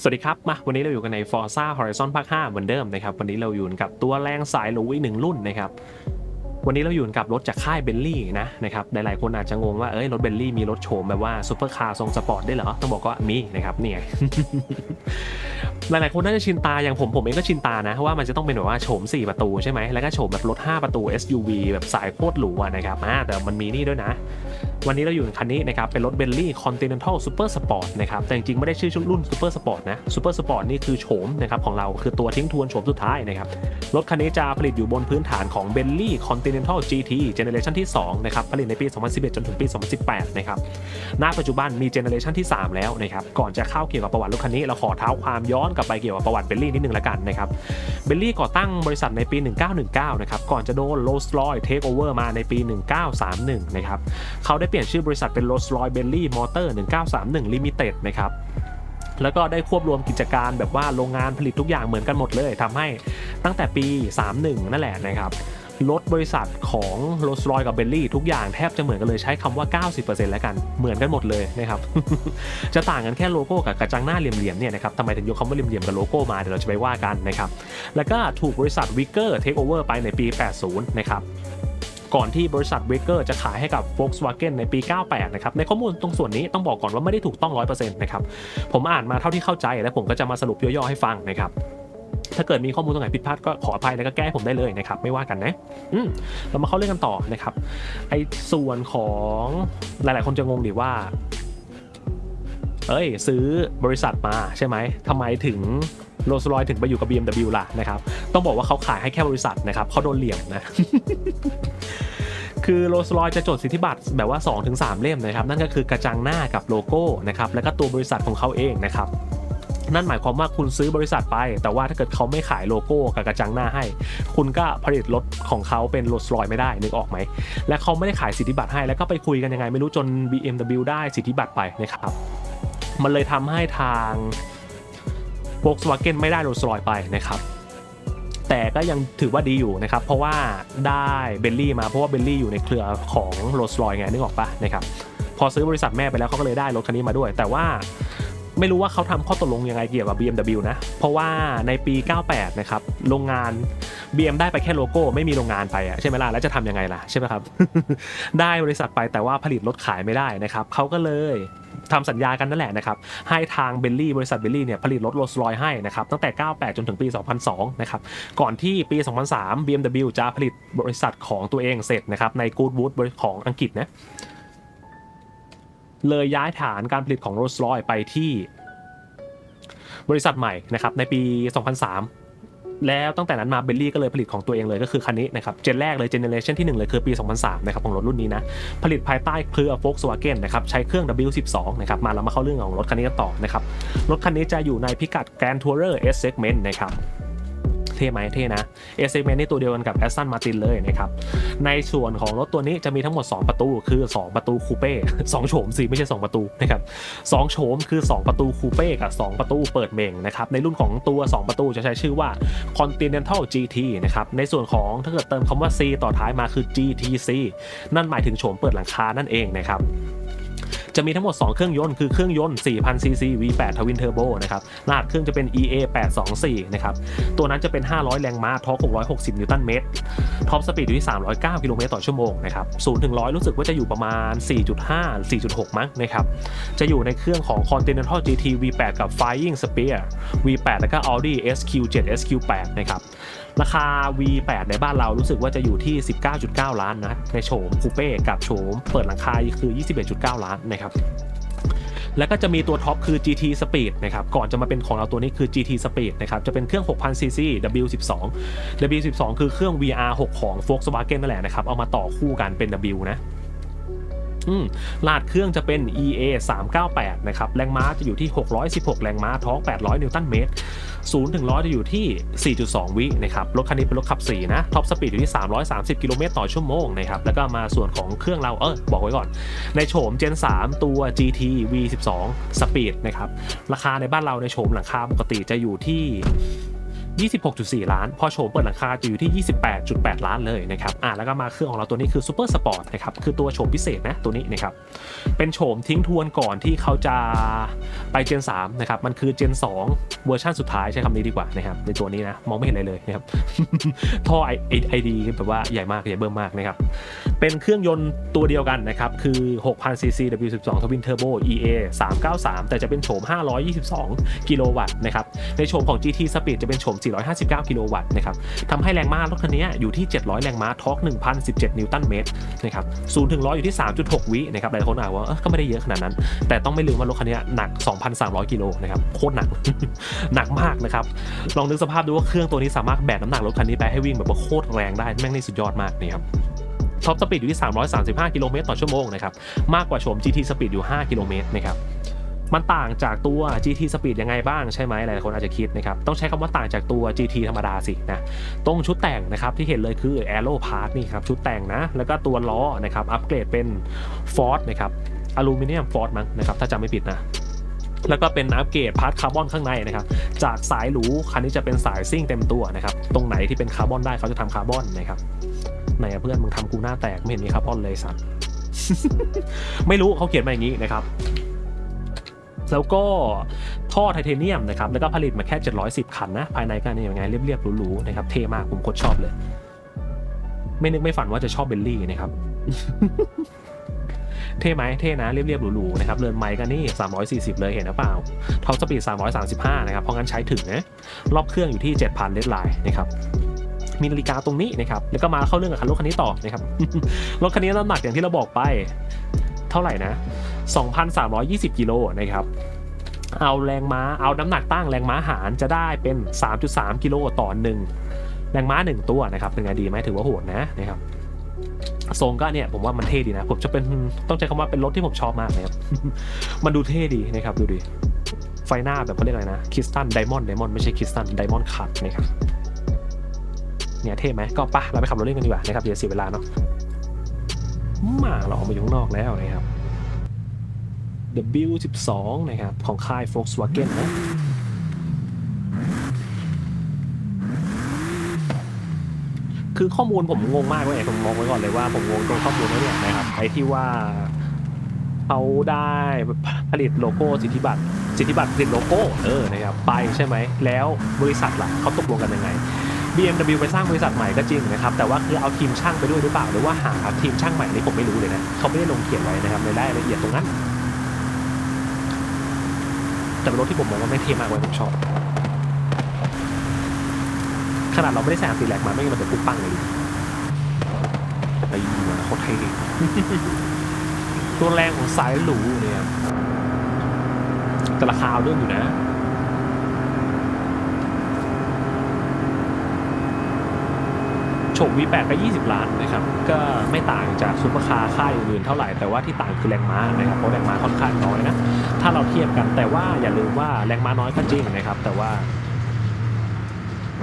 สวัสดีครับ มาวันนี้เราอยู่กันใน Forza Horizon ภาค 5 เหมือนเดิมนะครับ วันนี้เราอยู่กับตัวแรงสายหรูอีกหนึ่งรุ่นนะครับ วันนี้เราอยู่กับรถจากค่ายเบลลี่นะนะครับ หลายๆคนอาจจะงงว่า เอ้ย รถเบลลี่มีรถโฉมแบบว่าซูเปอร์คาร์ทรงสปอร์ตได้เหรอ ต้องบอกว่ามีนะครับนี่ไงหลายๆคนน่าจะชินตาอย่างผมผมเองก็ชินตานะว่ามันจะต้องเป็นแบบว่าโฉม 4 ประตูใช่ไหมแล้วก็โฉมแบบรถ 5 ประตู SUV แบบสายโคตรหรูนะครับอ่าแต่มันมีนี่ด้วยนะ วันนี้เราอยู่ในคันนี้นะครับ เป็นรถ Bentley Continental Super Sport นะครับ แต่จริงๆ ไม่ได้ชื่อรุ่น Super Sport นะ Super Sport นี่คือโฉมนะครับของเราคือตัวทิ้งทวนโฉมสุดท้ายนะครับ รถคันนี้จะผลิตอยู่บนพื้นฐานของ Bentley Continental GT Generation ที่2นะครับ ผลิตในปี 2011 จนถึงปี 2018 นะครับ ณ ปัจจุบันมี Generation ที่ 3 แล้วนะครับ ก่อนจะเข้าเกี่ยวกับประวัติรถคันนี้เราขอเท้าความย้อนกลับไปเกี่ยวกับประวัติ Bentley นิดนึงละกันนะครับ เบลลี่ก่อตั้งบริษัทในปี 1919 นะครับ ก่อนจะโดน Rolls Royce Take Over มาในปี 1931 นะครับ เขาได้เปลี่ยนชื่อบริษัทเป็น Rolls Royce Bentley Motor 1931 Limited นะครับแล้วก็ได้ควบรวมกิจการแบบว่าโรงงานผลิตทุกอย่างเหมือนกันหมดเลยทำให้ตั้งแต่ปี 31 นั่นแหละนะครับรถบริษัทของ Rolls Royce กับ Bentley ทุกอย่างแทบจะเหมือนกันเลยใช้คำว่า 90%แล้วกันเหมือนกันหมดเลยนะครับ จะต่างกันแค่โลโก้กับกระจังหน้าเหลี่ยมๆเนี่ยนะครับทำไมถึงยกคำว่าเหลี่ยมๆกับโลโก้มาเดี๋ยวเราจะไปว่ากันนะครับ แล้วก็ถูกบริษัทวิกเกอร์เทคโอเวอร์ไปในปี 80 นะครับ ก่อนที่บริษัทเวเกอร์จะขายให้กับ Volkswagen ในปี 98 นะครับ ในข้อมูลตรงส่วนนี้ต้องบอกก่อนว่าไม่ได้ถูกต้อง 100%นะครับ ผมอ่านมาเท่าที่เข้าใจและผมก็จะมาสรุปย่อๆให้ฟังนะครับถ้าเกิดมีข้อมูลตรงไหนผิดพลาดก็ขออภัยแล้วก็แก้ผมได้เลยนะครับ ไม่ว่ากันนะอืมเรามาเข้าเรื่องกันต่อนะครับ ไอ้ส่วนของหลาย ๆ คนจะงงดิว่า เอ้ย ซื้อบริษัทมาใช่ไหมทำไมถึงโรลส์รอยถึงไปอยู่กับ BMW ล่ะนะครับ ต้องบอกว่าเขาขายให้แค่บริษัทนะครับเขาโดนเหลี่ยมนะ คือโรลส์รอยจะจดสิทธิบัตรแบบว่า 2-3 เล่มนะครับ นั่นก็คือกระจังหน้ากับโลโก้นะครับ แล้วก็ตัวบริษัทของเขาเองนะครับนั่นหมายความว่าคุณซื้อบริษัทไป แต่ว่าถ้าเกิดเขาไม่ขายโลโก้กับกระจังหน้าให้ คุณก็ผลิตรถของเขาเป็นโรลส์รอยไม่ได้นึกออกไหม และเขาไม่ได้ขายสิทธิบัตรให้ แล้วก็ไปคุยกันยังไงไม่รู้จน BMW ได้สิทธิบัตรไปนะครับ มันเลยทำให้ทาง Volkswagen ไม่ได้โรลส์รอยไปนะครับ แต่ก็ยังถือว่าดีอยู่นะครับ เพราะว่าได้เบลลี่มาเพราะว่าเบลลี่อยู่ในเครือของโรลส์รอยไงนึกออกปะนะครับพอซื้อบริษัทแม่ไปแล้วเขาก็เลยได้รถคันนี้มาด้วย แต่ว่าไม่รู้ว่าเขาทำข้อตกลงยังไงเกี่ยวกับ BMW นะ เพราะว่าในปี 98 นะครับ โรงงาน BM ได้ไปแค่โลโก้ไม่มีโรงงานไปอะใช่ไหมล่ะ แล้วจะทำยังไงล่ะ ใช่ไหมครับ ได้บริษัทไปแต่ว่าผลิตรถขายไม่ได้นะครับเขาก็เลย ทำสัญญากันนั่นแหละนะครับให้ทางเบลลี่บริษัทเบลลี่เนี่ยผลิตรถโรลส์รอยให้นะครับตั้งแต่ 98 จนถึงปี 2002 นะครับก่อนที่ปี 2003 BMW จะผลิตบริษัทของตัวเองเสร็จนะครับใน Goodwood ของอังกฤษนะเลยย้ายฐานการผลิตของโรลส์รอยไปที่บริษัทใหม่นะครับในปี 2003 แล้วตั้งแต่นั้นมาเบลลี่ก็เลยผลิตของตัวเองเลยก็คือคันนี้นะครับเจนแรกเลยเจเนเรชันที่1เลยคือปี 2003นะครับของรถรุ่นนี้นะผลิตภายใต้เครือ Volkswagen นะครับใช้เครื่อง W12 นะครับมาเรามาเข้าเรื่องของรถคันนี้กันต่อนะครับรถคันนี้จะอยู่ในพิกัด Grand Tourer S segment นะครับ เท่ไหมเท่นะ S segment นี่ตัวเดียวกันกับ Aston Martin เลยนะครับ ในส่วนของรถตัวนี้จะมีทั้งหมด 2 ประตู คือ 2 ประตูคูเป้2โฉมสิไม่ใช่ 2 ประตูนะครับ2โฉมคือ 2 ประตูคูเป้กับ 2 ประตูเปิดเมงนะครับในรุ่นของตัว 2 ประตูจะใช้ชื่อว่า Continental GT นะครับในส่วนของถ้าเกิดเติมคำว่า C ต่อท้ายมาคือ GTC นั่นหมายถึงโฉมเปิดหลังคานั่นเองนะครับ จะมีทั้งหมด 2 เครื่องยนต์คือเครื่องยนต์ 4,000 cc V8 Twin Turbo นะครับรหัสเครื่องจะเป็น EA 824นะครับตัวนั้นจะเป็น 500 แรงม้าทอร์ก660 นิวตันเมตรท็อปสปีดอยู่ที่ 309 กิโลเมตรต่อชั่วโมงนะครับ0ถึง100 รู้สึกว่าจะอยู่ประมาณ 4.5 4.6 มั้งนะครับจะอยู่ในเครื่องของ Continental GT V8 กับ Flying Spear V8 แล้วก็ Audi SQ7 SQ8 นะครับ ราคา V8 ในบ้านเรารู้สึกว่าจะอยู่ที่ 19.9 ล้านนะในโฉมคูเป้กับโฉมเปิดหลังคาคือ 21.9 ล้านนะครับแล้วก็จะมีตัวท็อปคือ GT Speed นะครับ ก่อนจะมาเป็นของเราตัวนี้คือ GT Speed นะครับ จะเป็นเครื่อง 6,000 cc W12 W12 คือเครื่อง VR6 ของ Volkswagen นั่นแหละนะครับ เอามาต่อคู่กันเป็น W นะ ลาดเครื่องจะเป็น EA 398นะครับ แรงม้าจะอยู่ที่ 616 แรงม้าท้อง 800 นิวตันเมตร 0 ถึง 100 จะอยู่ที่ 4.2 วินะครับ รถคันนี้เป็นรถขับ 4 นะ ท็อปสปีดอยู่ที่ 330 กิโลเมตรต่อชั่วโมงนะครับ แล้วก็มาส่วนของเครื่องเรา เออ บอกไว้ก่อน ในโฉม Gen 3 ตัว GT V12 สปีดนะครับ ราคาในบ้านเราในโฉมหลังคาปกติจะอยู่ที่ 26.4 ล้าน พอโฉมเปิดหลังคาจะอยู่ที่ 28.8 ล้านเลยนะครับอ่าแล้วก็มาเครื่องของเราตัวนี้คือ Super Sport นะครับคือตัวโฉมพิเศษนะตัวนี้นะครับเป็นโฉมทิ้งทวนก่อนที่เขาจะไปเจน3นะครับมันคือเจน 2 เวอร์ชันสุดท้ายใช้คำนี้ดีกว่านะครับในตัวนี้นะมองไม่เห็นอะไรเลยนะครับท่อไอไอดีแบบว่าใหญ่มากใหญ่เบิ่มมากนะครับเป็นเครื่องยนต์ตัวเดียวกันนะครับคือ6,000 cc W12 Twin Turbo EA 393 แต่จะเป็นโฉม 522 กิโลวัตต์นะครับในโฉมของ GT Speed จะเป็นโฉม459 กิโลวัตต์นะครับทำให้แรงม้ารถคันนี้อยู่ที่ 700 แรงม้าทอร์ก1,017 นิวตันเมตรนะครับศูนย์ถึงร้อยอยู่ที่ 3.6 วินะครับหลายคนอาจว่าเออก็ไม่ได้เยอะขนาดนั้น แต่ต้องไม่ลืมว่ารถคันนี้หนัก 2,300 กิโลนะครับโคตรหนัก หนักมากนะครับ ลองนึกสภาพดูว่าเครื่องตัวนี้สามารถแบกน้ำหนักรถคันนี้ไปให้วิ่งแบบว่าโคตรแรงได้แม่งนี่สุดยอดมากนี่ครับท็อปสปีดอยู่ที่ 335 กิโลเมตรต่อชั่วโมงนะครับ มากกว่าโฉม GT Speed อยู่ 5 กิโลเมตรนะครับ มันต่างจากตัว GT Speed ยังไงบ้างใช่ไหมหลายคนอาจจะคิดนะครับ ต้องใช้คำว่าต่างจากตัว GT ธรรมดาสินะ ตรงชุดแต่งนะครับที่เห็นเลยคือ Aero Park นี่ครับชุดแต่งนะ แล้วก็ตัวล้อนะครับอัปเกรดเป็น Ford นะครับอลูมิเนียม Ford มั้งนะครับถ้าจำไม่ผิดนะแล้วก็เป็นอัปเกรดพาร์ทคาร์บอนข้างในนะครับ จากสายหรูคันนี้จะเป็นสายซิ่งเต็มตัวนะครับ ตรงไหนที่เป็นคาร์บอนได้เขาจะทำคาร์บอนนะครับไหนเพื่อนมึงทำกูหน้าแตกไม่เห็นมีคาร์บอนเลยสัตว์ไม่รู้เขาเขียนมาอย่างนี้นะครับ แล้วก็ท่อไทเทเนียมนะครับ แล้วก็ผลิตมาแค่ 710 คันนะ ภายในก็นี่ยังไงเรียบๆหรูๆนะครับ เท่มากผมโคตรชอบเลย ไม่นึกไม่ฝันว่าจะชอบเบลลี่นะครับ เท่ไหมเท่นะเรียบๆหรูๆนะครับเรือนไม้ก็นี่ 340 เลยเห็นหรือเปล่าท็อปสปีด 335 นะครับ เพราะงั้นใช้ถึงนะรอบเครื่องอยู่ที่ 7,000เลดไลน์นะครับมีนาฬิกาตรงนี้นะครับ แล้วก็มาเข้าเรื่องกับคันรถคันนี้ต่อนะครับ รถคันนี้น้ำหนักอย่างที่เราบอกไป เท่าไหร่นะ 2,320 กิโลนะครับ เอาแรงม้า เอาน้ำหนักตั้งแรงม้าหารจะได้เป็น 3.3 กิโลต่อหนึ่งแรงม้า 1 ตัวนะครับเป็นไงดีไหมถือว่าโหดนะนะครับทรงก็เนี่ยผมว่ามันเท่ดีนะ ผมจะเป็นต้องใช้คำว่าเป็นรถที่ผมชอบมากนะครับ มันดูเท่ดีนะครับดูดิไฟหน้าแบบเขาเรียกอะไรนะคริสตัลไดมอนด์ไดมอนด์ไม่ใช่คริสตัลไดมอนด์คัทนะครับเนี่ยเท่ไหมก็ปะเราไปขับรถเล่นกันดีกว่านะครับเดี๋ยวเสียเวลาเนาะ มาเราออกมาอยู่ข้างนอกแล้วนะครับ W12 นะครับ ของค่าย Volkswagen นะคือข้อมูลผมงงมากเลยผมมองไว้ก่อนเลยว่าผมงงตรงข้อมูลนี้เนี่ยนะครับไอ้ที่ว่าเขาได้ผลิตโลโก้สิทธิบัตรสิทธิบัตรผลิตโลโก้เออนะครับไปใช่ไหมแล้วบริษัทล่ะเขาตกลงกันยังไง BMW ไปสร้างบริษัทใหม่ก็จริงนะครับแต่ว่าคือเอาทีมช่างไปด้วยหรือเปล่า หรือว่าหาทีมช่างใหม่นี่ผมไม่รู้เลยนะเขาไม่ได้ลงเขียนไว้นะครับในรายละเอียดตรงนั้นแต่เป็นรถที่ผมมองว่าไม่เท่มากเลยผมชอบขนาดเราไม่ได้ใส่อันตีแลกมาไม่งั้นมันจะปุ๊บปั้งเลยไอ้หัวโคตรเท่ตัวแรงของสายหรูเนี่ยแต่ราคาเอาเรื่องอยู่นะ โฉม V8 ก็ 20 ล้านนะครับ ก็ไม่ต่างจากซุปเปอร์คาร์ค่ายอื่นเท่าไหร่ แต่ว่าที่ต่างคือแรงม้านะครับเพราะแรงม้าค่อนข้างน้อยนะ ถ้าเราเทียบกันแต่ว่าอย่าลืมว่าแรงม้าน้อยก็จริงนะครับ แต่ว่า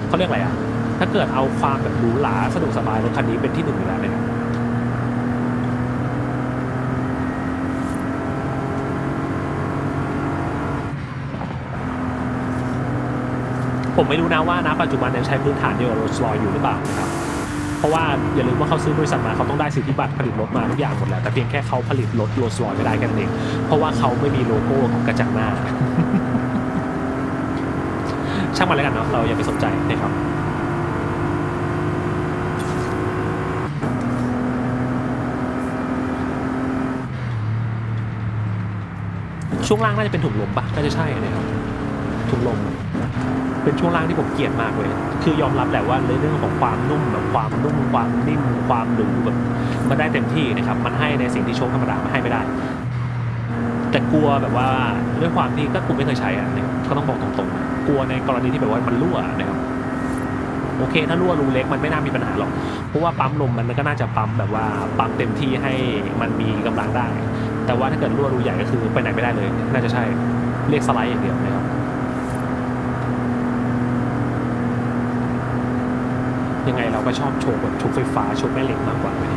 เขาเรียกอะไรอะ ถ้าเกิดเอาความแบบหรูหราสะดวกสบายรถคันนี้เป็นที่หนึ่งอยู่แล้วนะครับผมไม่รู้นะว่านะปัจจุบันยังใช้พื้นฐานเดียวกับโรลส์รอยอยู่หรือเปล่านะครับ เพราะว่าอย่าลืมว่าเขาซื้อบริษัทมาเขาต้องได้สิทธิบัตรผลิตรถมาทุกอย่างหมดแหละแต่เพียงแค่เขาผลิตรถโรลส์รอยไม่ได้แค่นั้นเองเพราะว่าเขาไม่มีโลโก้ของกระจังหน้า ช่างมันแล้วกันเนาะเราอย่าไปสนใจนะครับช่วงล่างน่าจะเป็นถุงลมปะน่าจะใช่นะครับถุงลม เป็นช่วงล่างที่ผมเกลียดมากเลย คือยอมรับแหละว่าเรื่องของความนุ่มแบบความนุ่มความนิ่มความหรูแบบมันได้เต็มที่นะครับ มันให้ในสิ่งที่โชคธรรมดามันให้ไม่ได้ แต่กลัวแบบว่าด้วยความที่ก็กูไม่เคยใช้อะเนี่ยก็ต้องบอกตรงๆ กลัวในกรณีที่แบบว่ามันรั่วนะครับโอเค ถ้ารั่วรูเล็กมันไม่น่ามีปัญหาหรอก เพราะว่าปั๊มลมมันก็น่าจะปั๊มแบบว่าปั๊มเต็มที่ให้มันมีกำลังได้ แต่ว่าถ้าเกิดรั่วรูใหญ่ก็คือไปไหนไม่ได้เลย น่าจะใช่เรียกสไลด์อย่างเดียวนะครับ ยังไงเราก็ชอบโชว์แบบโชว์ไฟฟ้าโชว์แม่เหล็กมากกว่าเลย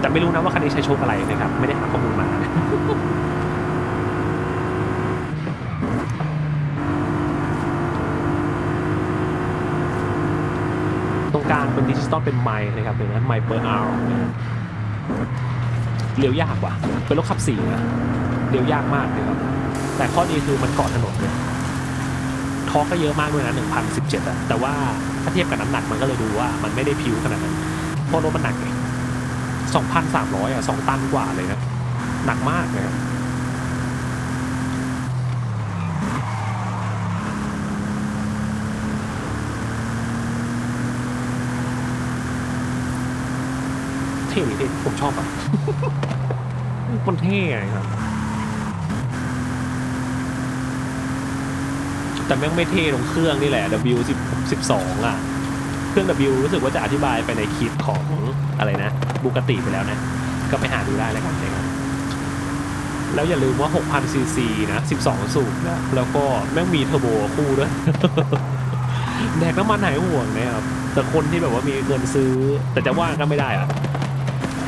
แต่ไม่รู้นะว่าคันนี้ใช้โชว์อะไรนะครับ ไม่ได้หาข้อมูลมาตรงกลางเป็นดิจิตอลเป็นไมล์นะครับเป็นไม้เปอร์อาร์เลี้ยวยากว่ะเป็นรถขับสี่นะเลี้ยวยากมากเลยครับแต่ข้อดีคือมันเกาะถนนเลย ทอกก็เยอะมากด้วยนะ1,017อะแต่ว่าถ้าเทียบกับน้ำหนักมันก็เลยดูว่ามันไม่ได้พิ้วขนาดนั้นเพราะรถมันหนักไง2,300อะ2ตันกว่าเลยนะหนักมากเลยครับเท่ดีเท่ผมชอบอะ มันเท่ไงครับ แต่แม่งไม่เท่ตรงเครื่องนี่แหละ W 10 12อะ เครื่อง W รู้สึกว่าจะอธิบายไปในคลิปของอะไรนะบูกติไปแล้วนะ ก็ไปหาดูได้แล้วกันนะครับแล้วอย่าลืมว่า 6,000 ซีซีนะ 12 สูบนะ แล้วก็แม่งมีเทอร์โบคู่ด้วย แดกน้ำมันหายห่วงนะครับ แต่คนที่แบบว่ามีเงินซื้อ แต่จะว่าก็ไม่ได้อะ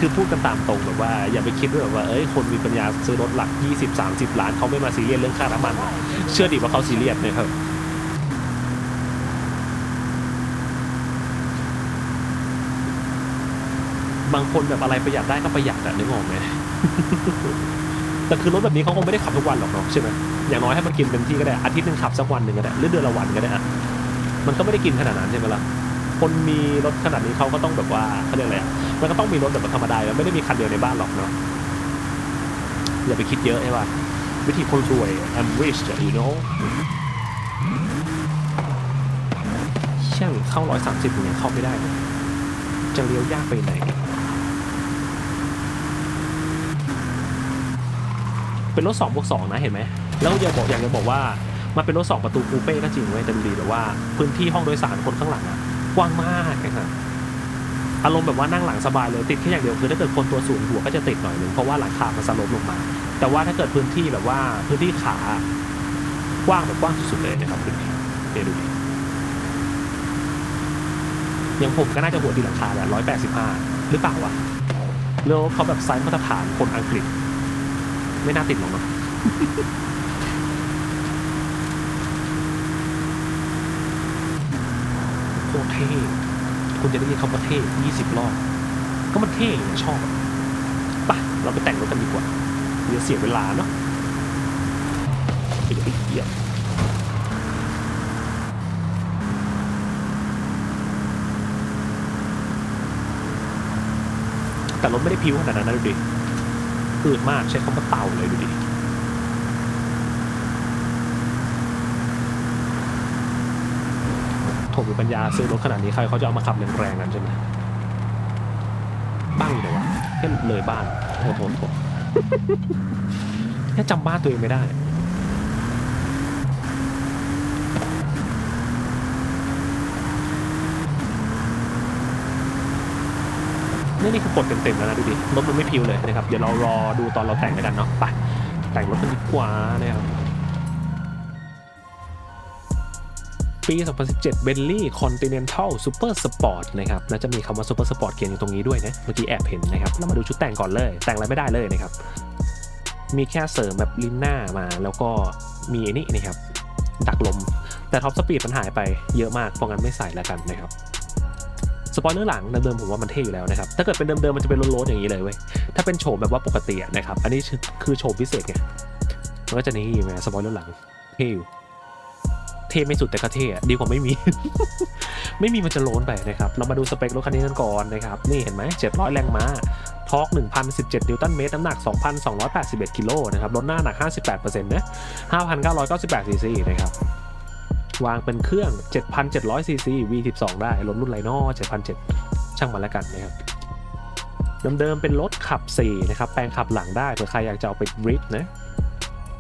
คือพูดกันตามตรงแบบว่า อย่าไปคิดด้ว่าแบบว่าเอ้ยคนมีปัญญาซื้อรถหลัก 20 30 ล้านเขาไม่มาซีเรียสเรื่องค่าน้ำมันอะเชื่อดิว่าเขาซีเรียสนะครับบางคนแบบอะไรประหยัดได้ก็ประหยัดอะนึกออกไหมแต่คือรถแบบนี้เขาคงไม่ได้ขับทุกวันหรอกเนาะใช่ไหมอย่างน้อยให้มันกินเต็มที่ก็ได้อาทิตย์หนึ่งขับสักวันหนึ่งก็ได้หรือเดือนละวันก็ได้อะมันก็ไม่ได้กินขนาดนั้นใช่ไหมล่ะ คนมีรถขนาดนี้เขาก็ต้องแบบว่าเขาเรียกอะไรอะมันก็ต้องมีรถแบบธรรมดาแล้วไม่ได้มีคันเดียวในบ้านหรอกเนาะอย่าไปคิดเยอะใช่ป่ะวิธีคนรวย I'm rich you know เช่างเข้าร้อยสามสิบยังเข้าไม่ได้ จะเลี้ยวยากไปไหน เป็นรถ2บวก2นะเห็นไหม แล้วอยากบอกอยากจะบอกว่า มันเป็นรถ2ประตูคูเป้ก็จริงเว้ยแต่ดูดีแบบว่า พื้นที่ห้องโดยสารคนข้างหลังอะ กว้างมากนะครับอารมณ์แบบว่านั่งหลังสบายเลยติดแค่อย่างเดียวคือถ้าเกิดคนตัวสูงหัวก็จะติดหน่อยหนึ่งเพราะว่าหลังคามันสลบลงมา แต่ว่าถ้าเกิดพื้นที่แบบว่าพื้นที่ขากว้างแบบกว้างสุดๆเลยนะครับพื้นที่เดี๋ยวดูดิอย่างผมก็น่าจะหัวตีหลังคาแหละร้อยแปดสิบห้าหรือเปล่าวะแล้วเขาแบบไซส์มาตรฐานคนอังกฤษ ไม่น่าติดหรอกเนาะ โคตร เท่ คุณจะได้ยินคำว่าเท่20รอบ ก็มันเท่ชอบอะไปะเราไปแต่งรถกันดีกว่าเดี๋ยวเสียเวลาเนาะเดี๋ยวไปเยียบแต่รถไม่ได้พิ้วขนาดนั้นนะดูดิอืดมากใช้คำว่าเต่าเลยดูดิ โถมีปัญญาซื้อรถขนาดนี้ใครเขาจะเอามาขับแรงๆกันใช่ไหมบ้านอยู่ไหนวะแค่เลยบ้านโอ้โหโถแค่จำบ้านตัวเองไม่ได้นี่นี่คือกดเต็มๆแล้วนะดูดิรถมันไม่พิวเลยนะครับ เดี๋ยวเรารอดูตอนเราแต่งแล้วกันเนาะไปแต่งรถกันดีกว่านะครับ ปี 2017 Bentley Continental Super Sport นะครับน่าจะมีคำว่า Super Sport เขียนอยู่ตรงนี้ด้วยนะ เมื่อกี้แอบเห็นนะครับ เรามาดูชุดแต่งก่อนเลย แต่งอะไรไม่ได้เลยนะครับ มีแค่เสริมแบบลิ้นหน้ามาแล้วก็มีอ้นี่นะครับ ดักลม แต่ท็อปสปีดมันหายไปเยอะมากเพราะงั้นไม่ใส่แล้วกันนะครับสปอยเลอร์หลังเดิมๆผมว่ามันเท่อยู่แล้วนะครับ ถ้าเกิดเป็นเดิมๆมันจะเป็นโลดๆอย่างนี้เลยเว้ย ถ้าเป็นโฉมแบบว่าปกตินะครับ อันนี้คือโฉมพิเศษไง มันก็จะนี่ไงสปอยเลอร์หลังเท่อยู่ เท่ไม่สุดแต่ก็เท่ดีกว่าไม่มี ไม่มีมันจะโลนไปนะครับ เรามาดูสเปครถคันนี้กันก่อนนะครับ นี่เห็นไหม700แรงม้าทอร์ก1,017 นิวตันเมตร น้ำหนัก 2,281 กิโลนะครับรถหน้าหนัก 58%นะ5,998ซีซีนะครับ วางเป็นเครื่อง 7,700ซีซี V12 ได้รถรุ่นไรนอ7,700 ช่างมันแล้วกันนะครับเดิมๆเป็นรถขับ 4 นะครับ แปลงขับหลังได้เผื่อใครอยากจะเอาไปดริฟต์นะ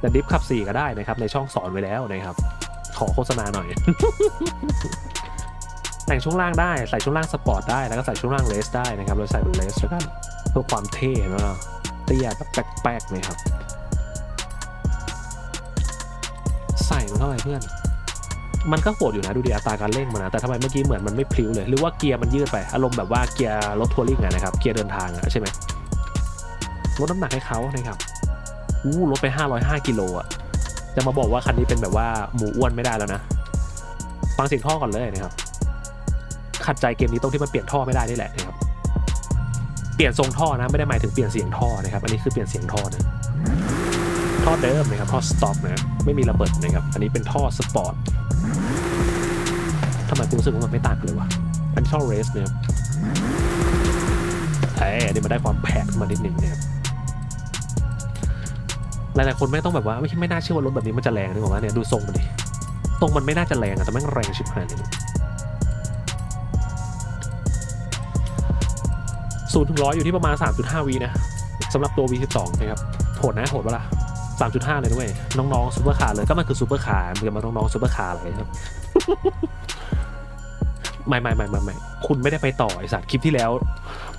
แต่ดริฟต์ขับ 4 ก็ได้นะครับ ในช่องสอนไว้แล้วนะครับ อโฆษณาหน่อย แต่งช่วงล่างได้ ใส่ช่วงล่างสปอร์ตได้ แล้วก็ใส่ช่วงล่างเลสได้นะครับ เราใส่เป็นเลสแล้วกันเพื่อความเท่นะเตี้ยแบบแป๊กๆนะครับ ใส่มันเข้าไปเพื่อน มันก็โหดอยู่นะดูดิอัตราการเร่งมันนะ แต่ทำไมเมื่อกี้เหมือนมันไม่พลิ้วเลย หรือว่าเกียร์มันยืดไป อารมณ์แบบว่าเกียร์รถทัวริงนะครับ เกียร์เดินทางอะใช่ไหมลดน้ำหนักให้เขานะครับอู้ลดไป 505กิโลอะ จะมาบอกว่าคันนี้เป็นแบบว่าหมูอ้วนไม่ได้แล้วนะ ฟังเสียงท่อก่อนเลยนะครับขัดใจเกมนี้ตรงที่มันเปลี่ยนท่อไม่ได้นี่แหละนะครับ เปลี่ยนทรงท่อนะไม่ได้หมายถึงเปลี่ยนเสียงท่อนะครับ อันนี้คือเปลี่ยนเสียงท่อนะท่อเดิมนะครับท่อสต็อกนะไม่มีระเบิดนะครับ อันนี้เป็นท่อสปอร์ตทำไมกูรู้สึกว่ามันไม่ต่างกันเลยวะอันนี้ท่อเรสเนี่ยไอ้ยอันนี้มันได้ความแผกขึ้นมานิดนึงนะครับ หลายๆคนไม่ต้องแบบว่าไม่ไม่น่าเชื่อว่ารถแบบนี้มันจะแรงนึกออกไหมเนี่ยดูทรงมันดิตรงมันไม่น่าจะแรงอะแต่แม่งแรงชิบหายเลยศูนย์ถึงร้อยอยู่ที่ประมาณ 3.5วินะสำหรับตัว V12 นะครับโหดนะโหดปะล่ะ3.5เลยด้วยน้องๆซูเปอร์คาร์เลยก็มันคือซูเปอร์คาร์มันจะมาน้องๆซูเปอร์คาร์อะไรครับไม่ไม่ไม่ไม่ไม่คุณไม่ได้ไปต่อไอสัตว์คลิปที่แล้ว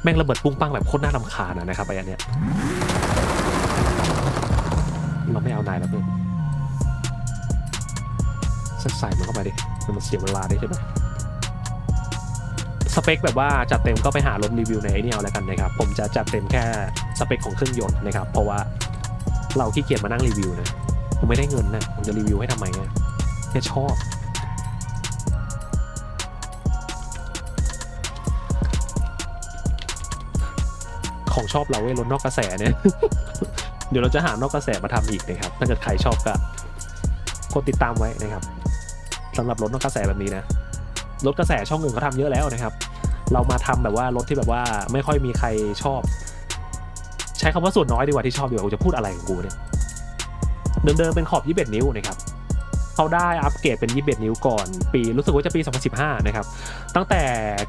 แม่งระเบิดปุ้งปังแบบโคตรน่ารำคาญนะครับไออันเนี้ย ใส่มันเข้าไปดิ มันเสียเวลาได้ใช่ไหมสเปคแบบว่าจัดเต็มก็ไปหารถรีวิวในไอเนียแล้วกันนะครับ ผมจะจัดเต็มแค่สเปคของเครื่องยนต์นะครับ เพราะว่าเราขี้เกียจมานั่งรีวิวนะ ผมไม่ได้เงินนะ ผมจะรีวิวให้ทำไมเนี่ยแค่ชอบ ของชอบเราเว้ยรถนอกกระแสเนี่ย เดี๋ยวเราจะหานอกกระแสมาทำอีกนะครับ ถ้าเกิดใครชอบก็กดติดตามไว้นะครับ สำหรับรถนอกกระแสแบบนี้นะรถกระแสช่องอื่นเขาทำเยอะแล้วนะครับ เรามาทำแบบว่ารถที่แบบว่าไม่ค่อยมีใครชอบ ใช้คำว่าส่วนน้อยดีกว่าที่ชอบดีกว่ากูจะพูดอะไรของกูเนี่ยเดิมๆเป็นขอบ21นิ้วนะครับเขาได้อัปเกรดเป็น 21 นิ้วก่อน ปีรู้สึกว่าจะปี 2015 นะครับ ตั้งแต่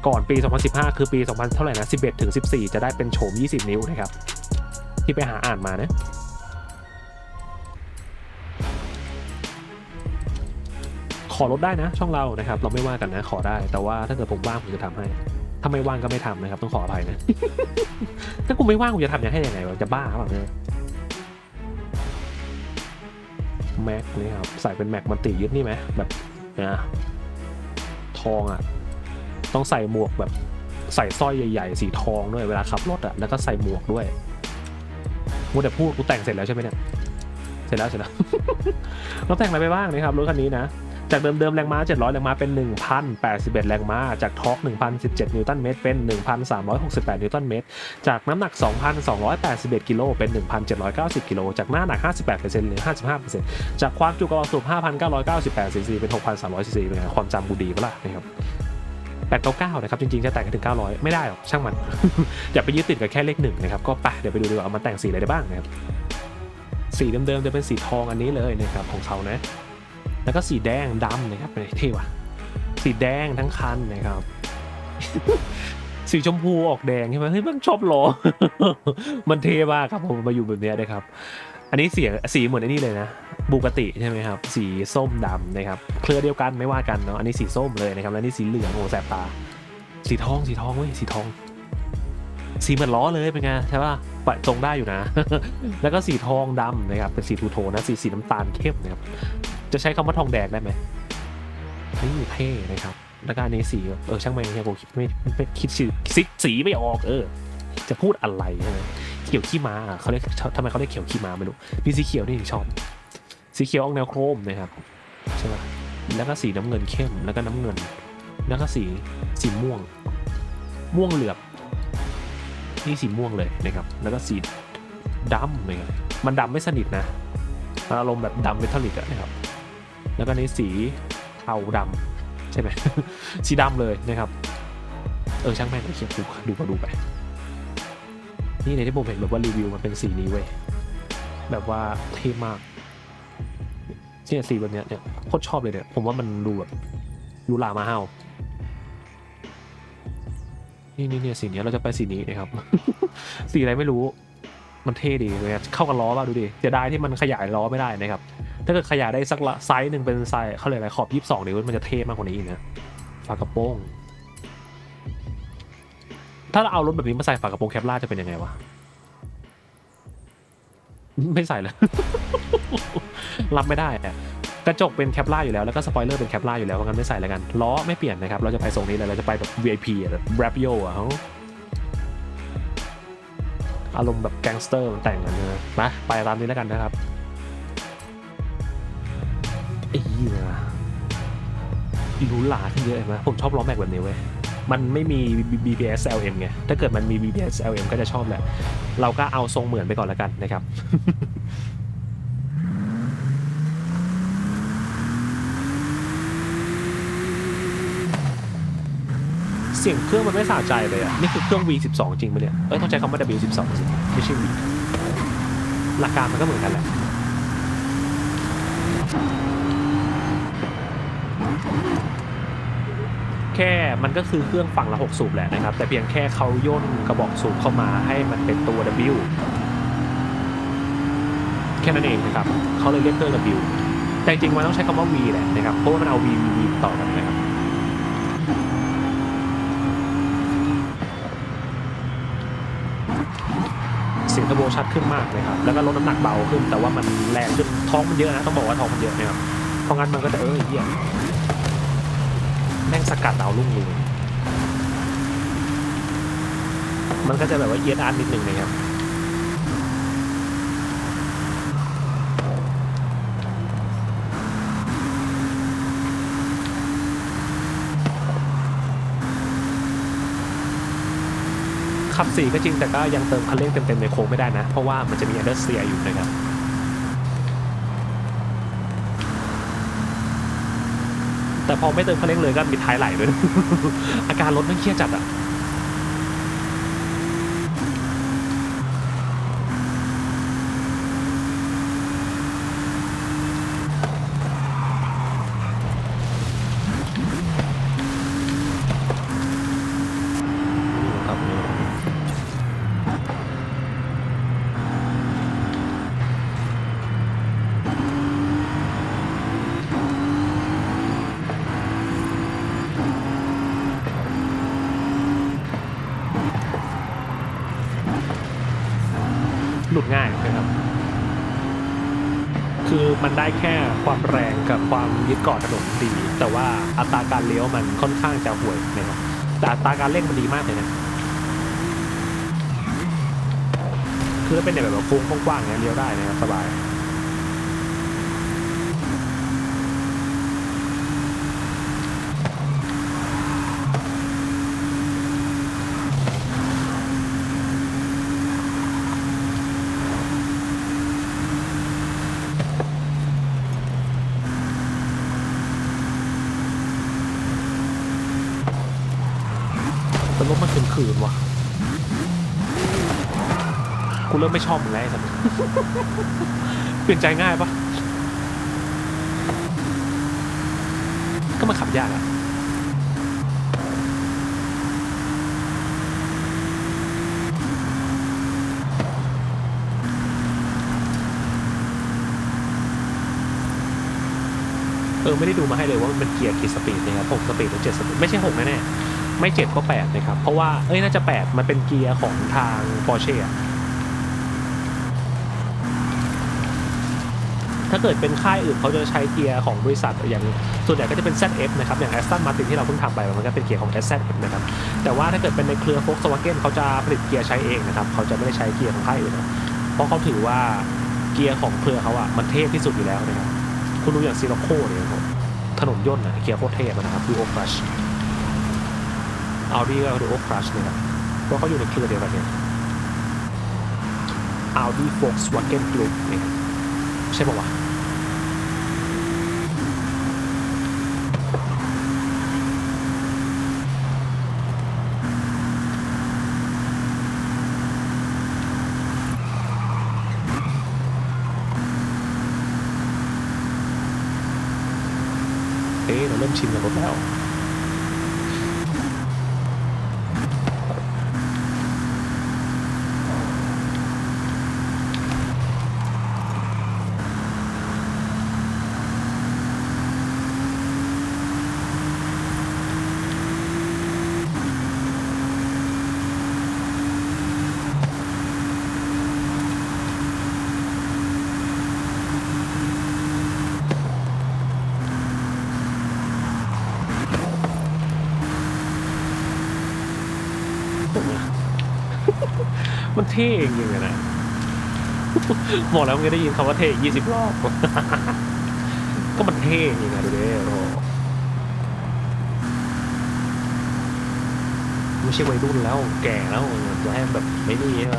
ก่อนปี 2015 คือปี 2000 เท่าไหร่นะ 11 ถึง 14 จะได้เป็นโฉม 20 นิ้วนะครับ ที่ไปหาอ่านมานะ ขอลดได้นะ ช่องเรานะครับ เราไม่ว่ากันนะขอได้ แต่ว่าถ้าเกิดผมว่างผมจะทำให้ถ้าไม่ว่างก็ไม่ทำนะครับ ต้องขออภัยนะถ้ากูไม่ว่างกูจะทำยังให้ยังไงวะจะบ้าเปล่าเนี่ยแม็กนี่ครับใส่เป็นแม็กมันติยึดนี่ไหมแบบนะทองอะ ต้องใส่หมวกแบบใส่สร้อยใหญ่ๆ สีทองด้วยเวลาขับรถอะแล้วก็ใส่หมวกด้วยมูแต่พูดกูแต่งเสร็จแล้วใช่ไหมเนี่ยเสร็จแล้วเสร็จแล้วเราแต่งอะไรไปบ้างนะครับรถคันนี้นะ จากเดิมๆแรงม้า 700 แรงม้าเป็น 1,081 แรงม้า จากทอร์ก1,017 นิวตันเมตร เป็น 1,368 นิวตันเมตร จากน้ำหนัก 2,281 กิโล เป็น 1,790 กิโล จากหน้าหนัก 58%หรือ 55%จากความจุกระบอกสูบ 5,998 ซีซี เป็น 6,300 ซีซี เป็นไงความจำกูดีปะล่ะนะครับ899 นะครับ จริงๆ จะแต่งกันถึง 900 ไม่ได้หรอก ช่างมัน อย่าไปยึดติดกับแค่เลขหนึ่งนะครับ ก็ไปเดี๋ยวไปดูดีกว่าเอามาแต่งสีอะไรได้บ้างนะครับ สีเดิมๆจะเป็นสีทองอันนี้เลยนะครับของเขานะ แล้วก็สีแดงดำนะครับเท่ว่ะสีแดงทั้งคันนะครับ สีชมพูออกแดงใช่ไหมเฮ้ยมันชอบล้อมันเท่มากครับผมมาอยู่แบบนี้นะครับ อันนี้เสียงสีเหมือนไอ้นี่เลยนะบูกติใช่ไหมครับ สีส้มดำนะครับ เครือเดียวกันไม่ว่ากันเนาะอันนี้สีส้มเลยนะครับแล้วนี่สีเหลืองโอ้แสบตา สีทองสีทองเว้ยสีทองสีเหมือนล้อเลยเป็นไงใช่ป่ะปะตรงได้อยู่นะ แล้วก็สีทองดำนะครับเป็นสีทูโทนนะสีสีน้ำตาลเข้มนะครับจะใช้คำว่าทองแดงได้ไหมนี่เท่นะครับ แล้วก็อันนี้สีเออช่างแม่งเนี่ยกูคิดไม่ไม่คิดสีสีสีไม่ออกเออ จะพูดอะไรใช่ไหมเขียวขี้ม้าอะเขาเรียกทำไมเขาเรียกเขียวขี้ม้าไม่รู้มีสีเขียวนี่ชอบ สีเขียวออกแนวโครมนะครับใช่ไหมแล้วก็สีน้ำเงินเข้มแล้วก็น้ำเงิน แล้วก็สีสีม่วง ม่วงเหลือบนี่สีม่วงเลยนะครับ แล้วก็สีดำนะครับมันดำไม่สนิทนะอารมณ์แบบดำเมทัลลิกอะนะครับ แล้วก็ในสีเทาดำใช่ไหมสีดำเลยนะครับ เออช่างแม่งเขียนดูดูก็ดูไป นี่ในที่ผมเห็นแบบว่ารีวิวมันเป็นสีนี้เว้ยแบบว่าเท่มากเนี่ยสีแบบเนี้ยเนี่ยโคตรชอบเลยเนี่ยผมว่ามันดูแบบยูรามาเฮานี่นี่เนี่ยสีนี้เราจะไปสีนี้นะครับ สีอะไรไม่รู้ มันเท่ดีเลยเข้ากับล้อป่ะดูดิเสียดายที่มันขยายล้อไม่ได้นะครับ ถ้าเกิดขยายได้สักไซส์หนึ่งเป็นไซส์เขาเรียกอะไรขอบ 22 นิ้วมันจะเท่มากกว่านี้อีกนะฝากระโปรงถ้าเราเอารถแบบนี้มาใส่ฝากระโปรงแคปล่าจะเป็นยังไงวะไม่ใส่เลยรับไม่ได้อะกระจกเป็นแคปล่าอยู่แล้วแล้วก็สปอยเลอร์เป็นแคปล่าอยู่แล้วเพราะงั้นไม่ใส่แล้วกันล้อไม่เปลี่ยนนะครับ เราจะไปทรงนี้เลยเราจะไปแบบ VIP อะแบบ r a p i o อะเขาอารมณ์แบบแก๊งสเตอร์แต่งกันนะมาไปตามนี้แล้วกันนะครับ หรูหราขึ้นเยอะเห็นไหมผมชอบล้อแม็กแบบนี้เว้ยมันไม่มี BBS LM ไง ถ้าเกิดมันมี BBS LM ก็จะชอบแหละ เราก็เอาทรงเหมือนไปก่อนแล้วกันนะครับ เสียงเครื่องมันไม่สะใจเลยอะ นี่คือเครื่อง V12 จริงปะเนี่ย เอ้ย ต้องใช้คำว่า W12 สิไม่ใช่ V หลักการมันก็เหมือนกันแหละ แค่มันก็คือเครื่องฝั่งละ 6 สูบแหละนะครับ แต่เพียงแค่เขาย่นกระบอกสูบเข้ามาให้มันเป็นตัว W แค่นั้นเองนะครับเขาเลยเรียกเครื่อง W แต่จริงมันต้องใช้คำว่า V แหละนะครับเพราะว่ามันเอา V V V ต่อกันนะครับเสียงเทอร์โบชัดขึ้นมากเลยครับแล้วก็ลดน้ำหนักเบาขึ้น แต่ว่ามันแรงจนท้องมันเยอะนะต้องบอกว่าท้องมันเยอะนะครับเพราะงั้นมันก็จะเออเหี้ย แม่งสกัดเอาลุ่งเลยมันก็จะแบบว่าเอียดอาร์นิดหนึ่งนะครับขับสี่ก็จริงแต่ก็ยังเติมคันเร่งเต็มๆในโค้งไม่ได้นะ เพราะว่ามันจะมีอันเดอร์เซียอยู่นะครับ แต่พอไม่เติมคันเร่งเลยก็มีท้ายไหลด้วยอาการรถมันเครียดจัดอะ ยึดเกาะถนนดี แต่ว่าอัตราการเลี้ยวมันค่อนข้างจะห่วยนะครับแต่อัตราการเร่งมันดีมากเลยนะคือถ้าเป็นแบบโค้งกว้างๆอย่างนี้ยเลี้ยวได้นะครับสบาย ริ่มไม่ชอบมึงแล้วไอ้สัสเปลี่ยนใจง่ายปะก็มาขับยากอะเออไม่ได้ดูมาให้เลยว่ามันเป็นเกียร์กี่สปีดนะครับ6สปีดหรือ7สปีดไม่ใช่6แน่ๆไม่7ก็8นะครับ เพราะว่าเอ้ยน่าจะ8มันเป็นเกียร์ของทาง Porsche อะ ถ้าเกิดเป็นค่ายอื่นเขาจะใช้เกียร์ของบริษัทอย่างส่วนใหญ่ก็จะเป็น ZF นะครับอย่าง Aston Martin ที่เราเพิ่งทำไปมันก็เป็นเกียร์ของ ZF นะครับแต่ว่าถ้าเกิดเป็นในเครือ Volkswagen เขาจะผลิตเกียร์ใช้เองนะครับเขาจะไม่ได้ใช้เกียร์ของค่ายอื่นนะเพราะเขาถือว่าเกียร์ของเครือเขาอะมันเทพที่สุดอยู่แล้วนะครับคุณดูอย่างซีโ o โคเนี่ยครับถนนย่นอะเกียร์โคตรเทพนะครับดูโอครัชเอาดีก็ดูโอครัชเนะครับเพราะเขาอยู่ในเครือเดียวกันเนี่ย Audi Volkswagen Group เนี่ยใช่ป่าวะ เอ๊ะเราเริ่มชินกับรถแล้ว เท่จริงๆอะนะบอกแล้วมันก็ได้ยินคำว่าเท่ยี่สิบรอบ ก็มันเท่จริงอะดูดิโอ้ไม่ใช่วัยรุ่นแล้ว แก่แล้วจะให้แบบไม่นี่ใช่ไหม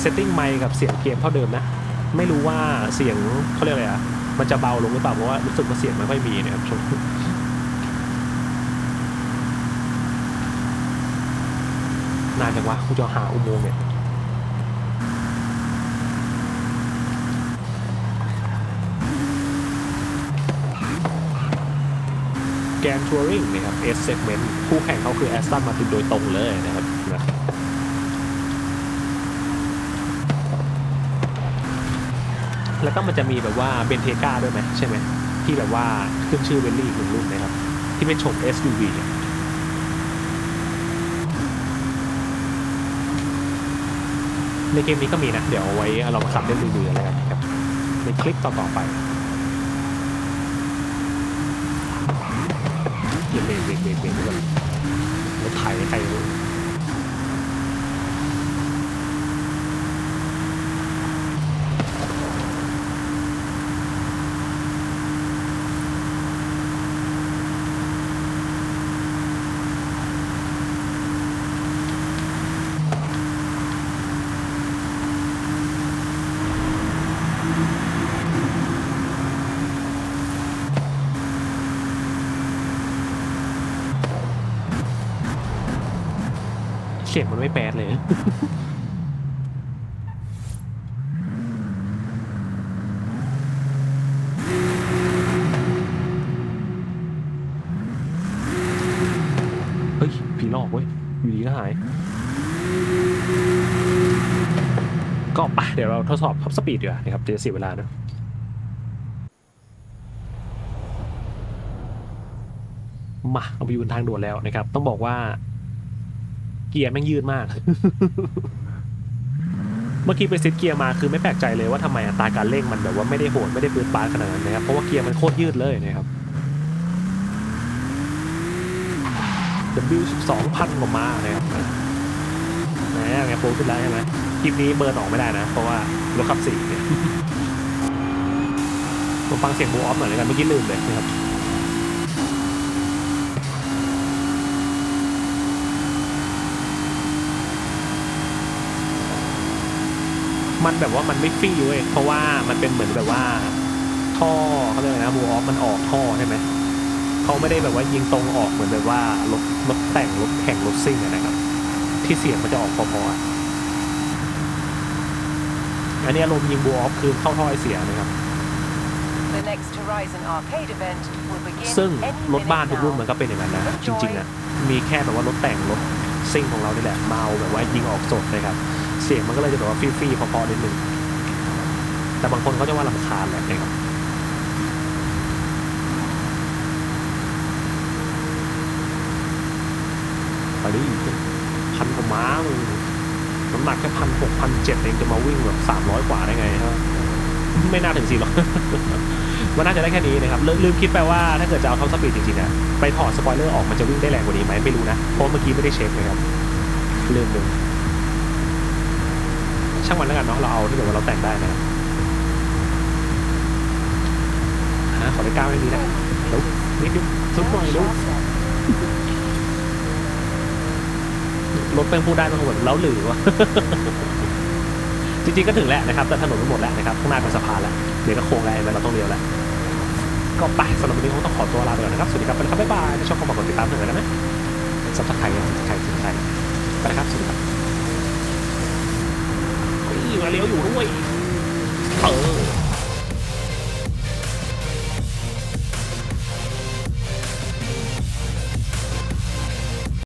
เซตติ้งไมค์กับเสียงเกมเท่าเดิมนะ ไม่รู้ว่าเสียงเขาเรียกอะไรอะมันจะเบาลงหรือเปล่าเพราะว่ารู้สึกว่าเสียงไม่ค่อยมีนะครับช่วงนานจังวะกูจะหาอุโมงค์เนี่ยแกนทัวริงนะครับ S segment คู่แข่งเขาคือแอสตันมาตินโดยตรงเลยนะครับ แล้วก็มันจะมีแบบว่าเบนเทกาด้วยไหมใช่ไหมที่แบบว่าขึ้นชื่อเบลลี่อีกหนึ่งรุ่นนะครับ ที่เป็นโฉม SUV ในเกมนี้ก็มีนะ เดี๋ยวเอาไว้เรามาขับเล่นดูๆอะไรกันครับ ในคลิปต่อๆไป เสียงมันไม่แปดเลย เฮ้ย ผีหลอกเว้ยอยู่ดีก็หาย ก็ไปเดี๋ยวเราทดสอบท็อปสปีดดีกว่านะครับจะเสียเวลาเนอะมาเราไปอยู่บนทางด่วนแล้วนะครับ ต้องบอกว่า เกียร์แม่งยืดมาก เมื่อกี้ไปซิดเกียร์มาคือไม่แปลกใจเลยว่าทำไมอัตราการเร่งมันแบบว่าไม่ได้โหดไม่ได้ปืนปาขนาดนั้นนะครับเพราะว่าเกียร์มันโคตรยืดเลยนะครับ W 12พันกว่ามานะครับแหมไงโปรขึ้นแล้วใช่ไหมคลิปนี้เบิร์นออกไม่ได้นะ เพราะว่ารถขับสี่เนี่ยผมฟังเสียงบูออฟหน่อยแล้วกันเมื่อกี้ลืมเลยนะครับ มันแบบว่ามันไม่ฟรีเว้ยเพราะว่ามันเป็นเหมือนแบบว่า ท่อเขาเรียกอะไรนะบูออฟมันออกท่อใช่ไหมเขาไม่ได้แบบว่ายิงตรงออกเหมือนแบบว่ารถรถแต่งรถแข่งรถซิ่งอะนะครับ ที่เสียงมันจะออกพอๆอะอันนี้อารมณ์ยิงบูออฟคือเข้าท่อไอเสียนะครับ The next Horizon Arcade event will begin ซึ่ง any รถบ้าน minute ทุกรุ่น now. มันก็เป็นอย่างนั้นนะจริงๆนะมีแค่แบบว่ารถแต่งรถซิ่งของเรานี่แหละเมาแบบว่ายิงออกสดนะครับ เสียงมันก็เลยจะแบบว่าฟรีๆพอๆนิดนึงแต่บางคนเขาจะว่าลำคาญแหละนะครับไปดิพันกว่าม้ามึงน้ำหนักแค่พันหกพันเจ็ดเองจะมาวิ่งแบบสามร้อยกว่าได้ไงฮะไม่น่าถึงสี่หรอมันน่าจะได้แค่นี้นะครับลืมลืมคิดไปว่าถ้าเกิดจะเอาท็อปสปีดจริงๆนะไปถอดสปอยเลอร์ออกมันจะวิ่งได้แรงกว่านี้ไหมไม่รู้นะเพราะเมื่อกี้ไม่ได้เช็คนะครับลืมดู ช่างมันแล้วกันเนาะเราเอาที่แบบว่าเราแต่งได้นะครับฮะขอไปก้าวให้ดีนะเดี๋ยวนิดนึงสุดหน่อยดูรถเป็นพูดได้ต้องเหมือนเล้าหรือวะจริงๆก็ถึงแล้วนะครับ แต่ถนนมันหมดแล้วนะครับข้างหน้าเป็นสะพานแล้วเดี๋ยวก็โค้งแล้วแล้วเราต้องเลี้ยวแล้วก็ไปสำหรับวันนี้คงต้องขอตัวลาไปก่อนนะครับสวัสดีครับไปแล้วครับบ๊ายบายถ้าชอบก็ฝากกดติดตามถึงกันนะสับสไครต์ อยู่เลี้ยวอยู่ด้วยเออ